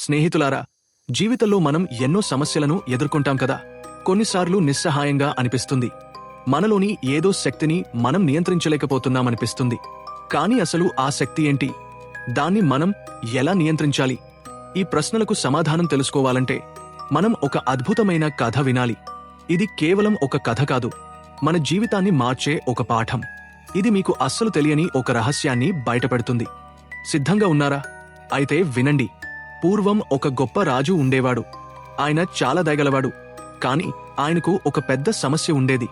స్నేహితులారా జీవితంలో మనం ఎన్నో సమస్యలను ఎదుర్కొంటాం కదా. కొన్నిసార్లు నిస్సహాయంగా అనిపిస్తుంది. మనలోని ఏదో శక్తిని మనం నియంత్రించలేకపోతున్నామనిపిస్తుంది. కానీ అసలు ఆ శక్తి ఏంటి? దాన్ని మనం ఎలా నియంత్రించాలి? ఈ ప్రశ్నలకు సమాధానం తెలుసుకోవాలంటే మనం ఒక అద్భుతమైన కథ వినాలి. ఇది కేవలం ఒక కథ కాదు. మన జీవితాన్ని మార్చే ఒక పాఠం. ఇది మీకు అస్సలు తెలియని ఒక రహస్యాన్ని బయటపెడుతుంది. సిద్ధంగా ఉన్నారా? అయితే వినండి. పూర్వం ఒక గొప్ప రాజు ఉండేవాడు. ఆయన చాలా దయగలవాడు. కాని ఆయనకు ఒక పెద్ద సమస్య ఉండేది.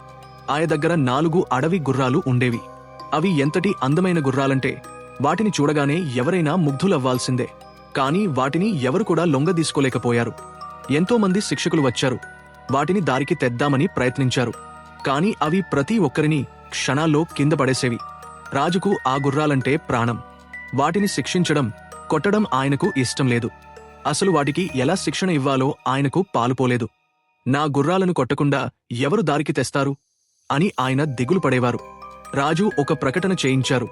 ఆయన దగ్గర నాలుగు అడవి గుర్రాలు ఉండేవి. అవి ఎంతటి అందమైన గుర్రాలంటే వాటిని చూడగానే ఎవరైనా ముగ్ధులవ్వాల్సిందే. కాని వాటిని ఎవరు కూడా లొంగదీసుకోలేకపోయారు ఎంతోమంది శిక్షకులు వచ్చారు. వాటిని దారికి తెద్దామని ప్రయత్నించారు. కాని అవి ప్రతి ఒక్కరిని క్షణాల్లో కింద పడేసేవి. రాజుకు ఆ గుర్రాలంటే ప్రాణం. వాటిని శిక్షించడం కొట్టడం ఆయనకు ఇష్టం లేదు. అసలు వాటికి ఎలా శిక్షణ ఇవ్వాలో ఆయనకు పాలుపోలేదు నా గుర్రాలను కొట్టకుండా ఎవరు దారికి తెస్తారు? అని ఆయన దిగులు పడేవారు. రాజు ఒక ప్రకటన చేయించారు.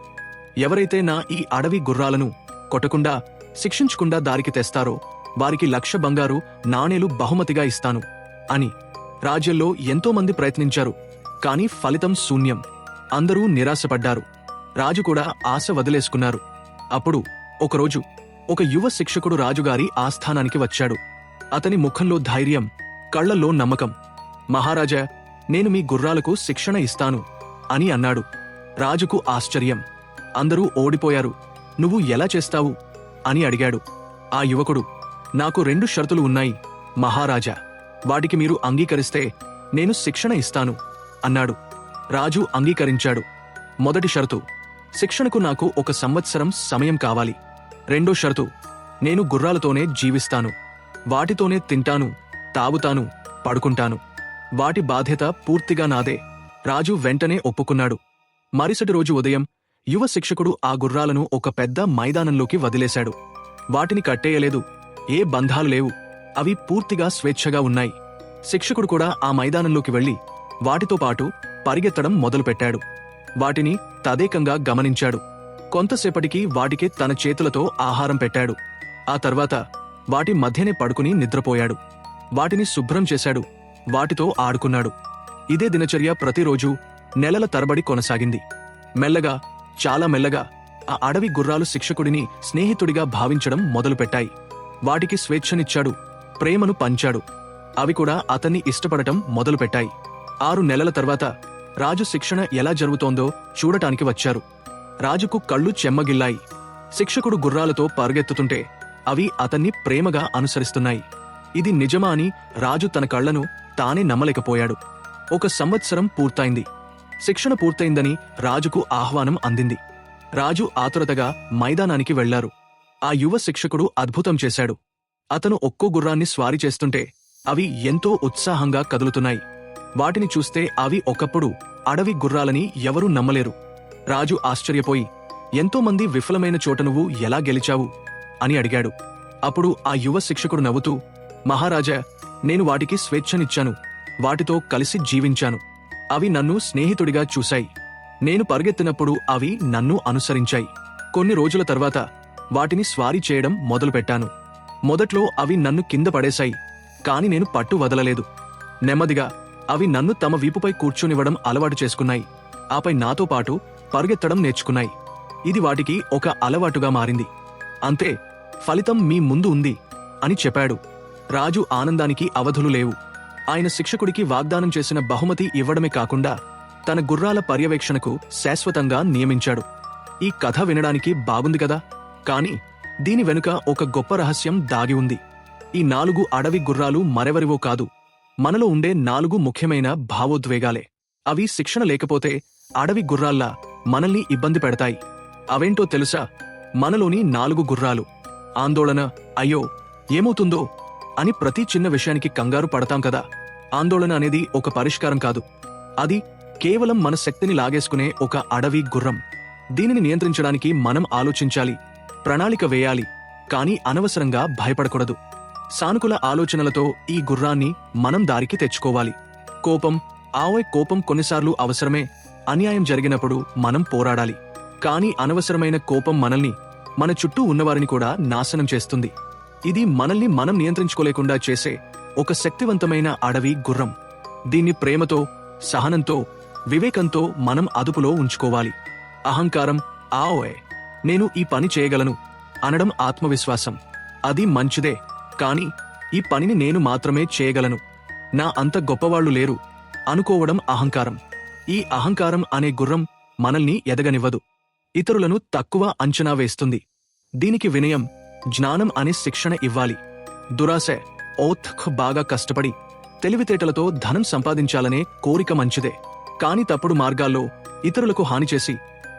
ఎవరైతే నా ఈ అడవి గుర్రాలను కొట్టకుండా శిక్షించకుండా దారికి తెస్తారో వారికి లక్ష బంగారు నాణేలు బహుమతిగా ఇస్తాను అని రాజ్యంలో ఎంతోమంది ప్రయత్నించారు కాని ఫలితం శూన్యం. అందరూ నిరాశపడ్డారు. రాజు కూడా ఆశ వదిలేసుకున్నారు. అప్పుడు ఒకరోజు ఒక యువ శిక్షకుడు రాజుగారి ఆస్థానానికి వచ్చాడు. అతని ముఖంలో ధైర్యం కళ్ళలో నమ్మకం. మహారాజా నేను మీ గుర్రాలకు శిక్షణ ఇస్తాను అని అన్నాడు. రాజుకు ఆశ్చర్యం. అందరూ ఓడిపోయారు. నువ్వు ఎలా చేస్తావు? అని అడిగాడు. ఆ యువకుడు నాకు రెండు షరతులు ఉన్నాయి మహారాజా. వాటికి మీరు అంగీకరిస్తే నేను శిక్షణ ఇస్తాను అన్నాడు. రాజు అంగీకరించాడు. మొదటి షరతు శిక్షణకు నాకు ఒక సంవత్సరం సమయం కావాలి. రెండో షరతు నేను గుర్రాలతోనే జీవిస్తాను వాటితోనే తింటాను తాగుతాను పడుకుంటాను. వాటి బాధ్యత పూర్తిగా నాదే రాజు వెంటనే ఒప్పుకున్నాడు. మరుసటి రోజు ఉదయం యువ శిక్షకుడు ఆ గుర్రాలను ఒక పెద్ద మైదానంలోకి వదిలేశాడు. వాటిని కట్టేయలేదు ఏ బంధాలు లేవు అవి పూర్తిగా స్వేచ్ఛగా ఉన్నాయి. శిక్షకుడు కూడా ఆ మైదానంలోకి వెళ్ళి వాటితో పాటు పరిగెత్తడం మొదలుపెట్టాడు. వాటిని తదేకంగా గమనించాడు. కొంతసేపటికి వాటికి తన చేతులతో ఆహారం పెట్టాడు. ఆ తర్వాత వాటి మధ్యనే పడుకుని నిద్రపోయాడు. వాటిని శుభ్రం చేశాడు. వాటితో ఆడుకున్నాడు. ఇదే దినచర్య ప్రతిరోజు నెలల తరబడి కొనసాగింది. మెల్లగా చాలా మెల్లగా ఆ అడవి గుర్రాలు శిక్షకుడిని స్నేహితుడిగా భావించడం మొదలుపెట్టాయి. వాటికి స్వేచ్ఛనిచ్చాడు. ప్రేమను పంచాడు. అవి కూడా అతన్ని ఇష్టపడటం మొదలుపెట్టాయి. ఆరు నెలల తర్వాత రాజు శిక్షణ ఎలా జరుగుతోందో చూడటానికి వచ్చారు. రాజుకు కళ్ళు చెమ్మగిల్లాయి. శిక్షకుడు గుర్రాలతో పరుగెత్తుతుంటే అవి అతన్ని ప్రేమగా అనుసరిస్తున్నాయి. ఇది నిజమా అని రాజు తన కళ్ళను తానే నమ్మలేకపోయాడు. ఒక సంవత్సరం పూర్తయింది. శిక్షణ పూర్తయిందని రాజుకు ఆహ్వానం అందింది. రాజు ఆతురతగా మైదానానికి వెళ్ళారు. ఆ యువ శిక్షకుడు అద్భుతం చేశాడు. అతను ఒక్కో గుర్రాన్ని స్వారీ చేస్తుంటే అవి ఎంతో ఉత్సాహంగా కదులుతున్నాయి. వాటిని చూస్తే అవి ఒకప్పుడు అడవి గుర్రాలని ఎవరూ నమ్మలేరు. రాజు ఆశ్చర్యపోయి ఎంతోమంది విఫలమైన చోట నువ్వు ఎలా గెలిచావు? అని అడిగాడు. అప్పుడు ఆ యువ శిక్షకుడు నవ్వుతూ మహారాజా నేను వాటికి స్వేచ్ఛనిచ్చాను. వాటితో కలిసి జీవించాను. అవి నన్ను స్నేహితుడిగా చూశాయి. నేను పరిగెత్తినప్పుడు అవి నన్ను అనుసరించాయి. కొన్ని రోజుల తర్వాత వాటిని స్వారీ చేయడం మొదలుపెట్టాను. మొదట్లో అవి నన్ను కింద పడేశాయి కాని నేను పట్టు వదలలేదు. నెమ్మదిగా అవి నన్ను తమ వీపుపై కూర్చునివ్వడం అలవాటు చేసుకున్నాయి. ఆపై నాతో పాటు పరుగెత్తడం నేర్చుకున్నాయి. ఇది వాటికి ఒక అలవాటుగా మారింది. అంతే ఫలితం మీ ముందు ఉంది అని చెప్పాడు. రాజు ఆనందానికి అవధులు లేవు. ఆయన శిక్షకుడికి వాగ్దానం చేసిన బహుమతి ఇవ్వడమే కాకుండా తన గుర్రాల పర్యవేక్షణకు శాశ్వతంగా నియమించాడు. ఈ కథ వినడానికి బాగుంది కదా? కాని దీని వెనుక ఒక గొప్ప రహస్యం దాగి ఉంది. ఈ నాలుగు అడవి గుర్రాలు మరెవరివో కాదు. మనలో ఉండే నాలుగు ముఖ్యమైన భావోద్వేగాలే. అవి శిక్షణ లేకపోతే అడవి గుర్రాల్లా మనల్ని ఇబ్బంది పెడతాయి. అవేంటో తెలుసా? మనలోని నాలుగు గుర్రాలు. ఆందోళన అయ్యో ఏమవుతుందో? అని ప్రతి చిన్న విషయానికి కంగారు పడతాం కదా. ఆందోళన అనేది ఒక పరిష్కారం కాదు. అది కేవలం మన శక్తిని లాగేసుకునే ఒక అడవి గుర్రం. దీనిని నియంత్రించడానికి మనం ఆలోచించాలి ప్రణాళిక వేయాలి కానీ అనవసరంగా భయపడకూడదు. సానుకూల ఆలోచనలతో ఈ గుర్రాన్ని మనం దారికి తెచ్చుకోవాలి. కోపం ఆవై కోపం కొన్నిసార్లు అవసరమే. అన్యాయం జరిగినప్పుడు మనం పోరాడాలి. కానీ అనవసరమైన కోపం మనల్ని మన చుట్టూ ఉన్నవారిని కూడా నాశనం చేస్తుంది. ఇది మనల్ని మనం నియంత్రించుకోలేకుండా చేసే ఒక శక్తివంతమైన అడవి గుర్రం. దీన్ని ప్రేమతో సహనంతో వివేకంతో మనం అదుపులో ఉంచుకోవాలి. అహంకారం ఆఓయ్ నేను ఈ పని చేయగలను అనడం ఆత్మవిశ్వాసం. అది మంచిదే కాని ఈ పనిని నేను మాత్రమే చేయగలను. నా అంత గొప్పవాళ్ళు లేరు అనుకోవడం అహంకారం. ఈ అహంకారం అనే గుర్రం మనల్ని ఎదగనివ్వదు. ఇతరులను తక్కువ అంచనా వేస్తుంది. దీనికి వినయం జ్ఞానం అనే శిక్షణ ఇవ్వాలి. దురాశ ఓత్ఖ్ బాగా కష్టపడి తెలివితేటలతో ధనం సంపాదించాలనే కోరిక మంచిదే. కాని తప్పుడు మార్గాల్లో ఇతరులకు హాని చేసి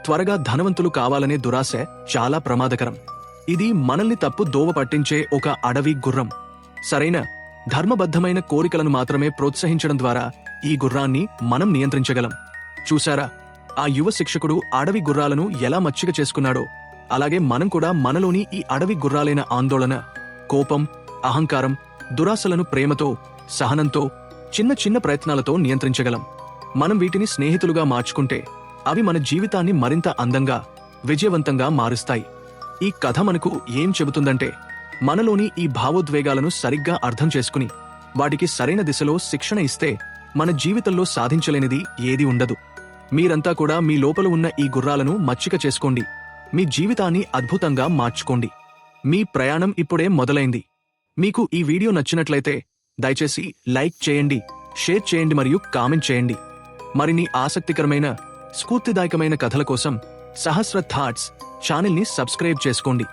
త్వరగా ధనవంతులు కావాలనే దురాశ చాలా ప్రమాదకరం. ఇది మనల్ని తప్పు దోవ పట్టించే ఒక అడవి గుర్రం. సరైన ధర్మబద్ధమైన కోరికలను మాత్రమే ప్రోత్సహించడం ద్వారా ఈ గుర్రాన్ని మనం నియంత్రించగలం. చూశారా? ఆ యువ శిక్షకుడు అడవి గుర్రాలను ఎలా మచ్చిక చేసుకున్నాడో. అలాగే మనం కూడా మనలోని ఈ అడవి గుర్రాలైన ఆందోళన కోపం అహంకారం దురాశలను ప్రేమతో సహనంతో చిన్న చిన్న ప్రయత్నాలతో నియంత్రించగలం. మనం వీటిని స్నేహితులుగా మార్చుకుంటే అవి మన జీవితాన్ని మరింత అందంగా విజయవంతంగా మారుస్తాయి. ఈ కథ మనకు ఏం చెబుతుందంటే మనలోని ఈ భావోద్వేగాలను సరిగ్గా అర్థం చేసుకుని వాటికి సరైన దిశలో శిక్షణ ఇస్తే మన జీవితంలో సాధించలేనిది ఏది ఉండదు. మీరంతా కూడా మీ లోపల ఉన్న ఈ గుర్రాలను మచ్చిక చేసుకోండి. మీ జీవితాన్ని అద్భుతంగా మార్చుకోండి. మీ ప్రయాణం ఇప్పుడే మొదలైంది. మీకు ఈ వీడియో నచ్చినట్లయితే దయచేసి లైక్ చేయండి షేర్ చేయండి మరియు కామెంట్ చేయండి. మరిన్ని ఆసక్తికరమైన స్ఫూర్తిదాయకమైన కథల కోసం సహస్ర థాట్స్ ఛానల్ని సబ్స్క్రైబ్ చేసుకోండి.